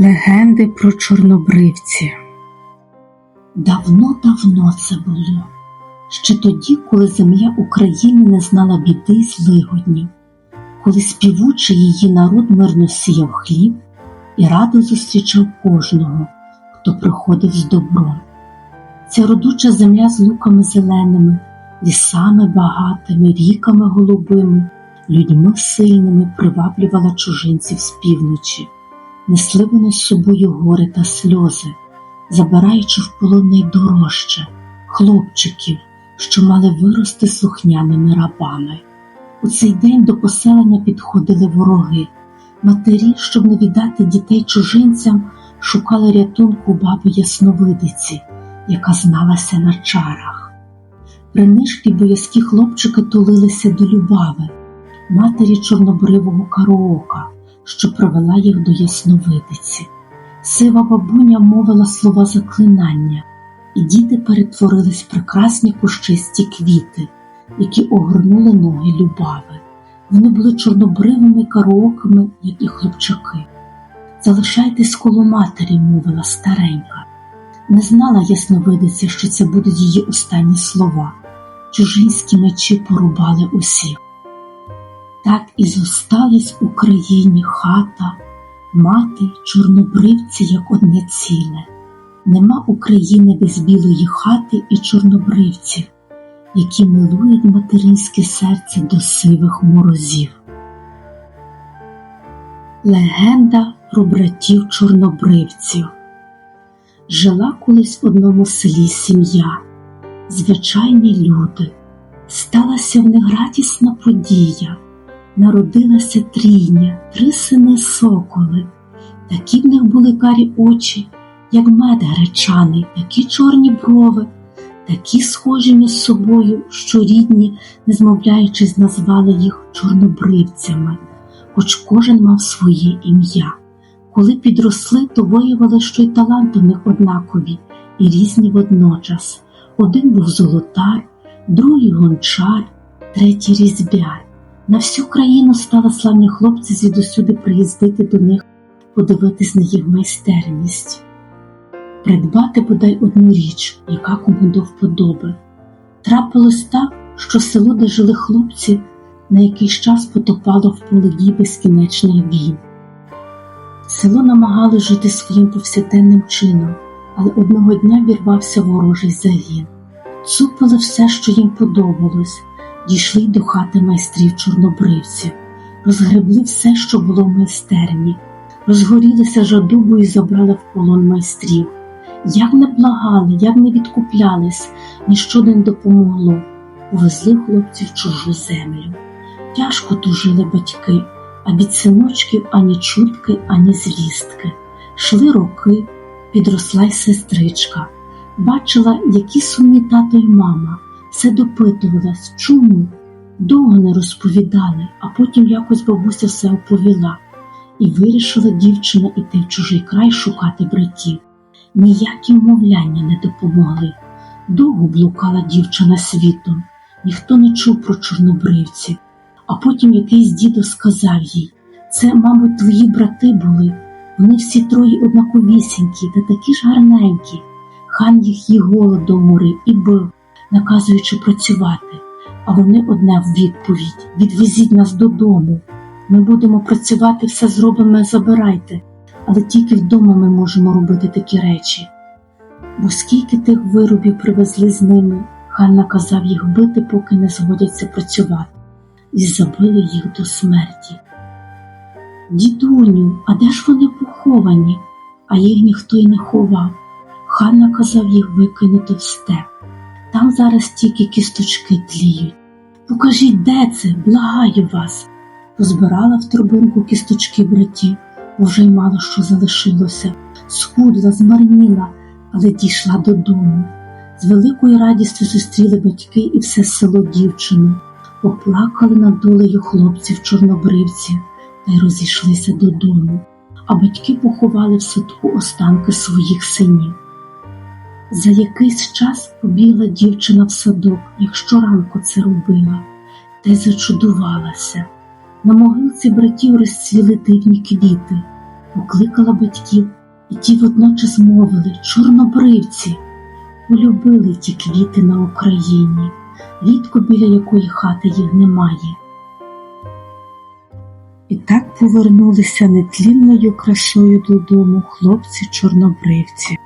Легенди про чорнобривці. Давно-давно це було, ще тоді, коли земля України не знала біди й злигоднів, коли співучий її народ мирно сіяв хліб і радо зустрічав кожного, хто приходив з добром. Ця родуча земля з луками зеленими, лісами багатими, ріками голубими, людьми сильними приваблювала чужинців з півночі несли вони з собою гори та сльози, забираючи в полон найдорожче хлопчиків, що мали вирости слухняними рабами. У цей день до поселення підходили вороги, матері, щоб не віддати дітей чужинцям, шукали рятунку баби Ясновидиці, яка зналася на чарах. Принишки боязкі хлопчики тулилися до Любави, матері чорнобривого кароока що провела їх до Ясновидиці. Сива бабуня мовила слова заклинання, і діти перетворились в прекрасні кущисті квіти, які огорнули ноги Любави. Вони були чорнобривими караоками, як і хлопчаки. Залишайтесь коло матері, мовила старенька. Не знала Ясновидиця, що це будуть її останні слова. Чужинські мечі порубали усіх. Так і зостались в Україні хата, мати, чорнобривці, як одне ціле. Нема України без білої хати і чорнобривців, які милують материнське серце до сивих морозів. Легенда про братів чорнобривців жила колись в одному селі сім'я, звичайні люди, сталася в них радісна подія народилася трійня, три сини соколи. Такі в них були карі очі, як мед гречаний, такі чорні брови, такі схожі між собою, що рідні, не змовляючись, назвали їх чорнобривцями, хоч кожен мав своє ім'я. Коли підросли, то виявили, що й таланти в них однакові і різні водночас. Один був золотар, другий гончар, третій різьбяр. На всю країну стали славні хлопці звідусюди приїздити до них, подивитись на їх майстерність, придбати бодай одну річ, яка кому до вподоби. Трапилось так, що село, де жили хлопці, на якийсь час потопало в полоді безкінечних війн. Село намагали жити своїм повсякденним чином, але одного дня вірвався ворожий загін. Цупили все, що їм подобалось дійшли до хати майстрів чорнобривців, розгребли все, що було в майстерні, розгорілися жадобу і забрали в полон майстрів. Як не благали, як не відкуплялись, ніщо не допомогло, увезли хлопців в чужу землю. Тяжко тужили батьки, а від синочків ані чутки, ані звістки. Шли роки, підросла й сестричка, бачила, які сумні тато й мама все допитувалась, чому довго не розповідали, а потім якось бабуся все оповіла, і вирішила дівчина іти в чужий край шукати братів. Ніякі вмовляння не допомогли. Довго блукала дівчина світом, ніхто не чув про чорнобривців, а потім якийсь дідо сказав їй це, мабуть, твої брати були. Вони всі троє однаковісінькі та такі ж гарненькі. Хан їх і голодом морив і бив, наказуючи працювати, а вони одне в відповідь відвезіть нас додому. Ми будемо працювати, все зробимо, забирайте, але тільки вдома ми можемо робити такі речі. Бо скільки тих виробів привезли з ними, хан наказав їх бити, поки не згодяться працювати, і забили їх до смерті. Дідуню, а де ж вони поховані? А їх ніхто й не ховав. Хан наказав їх викинути в степ. Там зараз тільки кісточки тліють. Покажіть, де це, благаю вас. Позбирала в торбинку кісточки братів, бо вже й мало що залишилося, схудла, змарніла, але дійшла додому. З великою радістю зустріли батьки і все село дівчину, поплакали над долею хлопців чорнобривців та й розійшлися додому, а батьки поховали в садку останки своїх синів. За якийсь час побігла дівчина в садок, як щоранку це робила, та й зачудувалася. На могилці братів розцвіли дивні квіти, покликала батьків, і ті водночас мовили чорнобривці, полюбили ті квіти на Україні, рідко біля якої хати їх немає. І так повернулися нетлінною красою додому хлопці чорнобривці.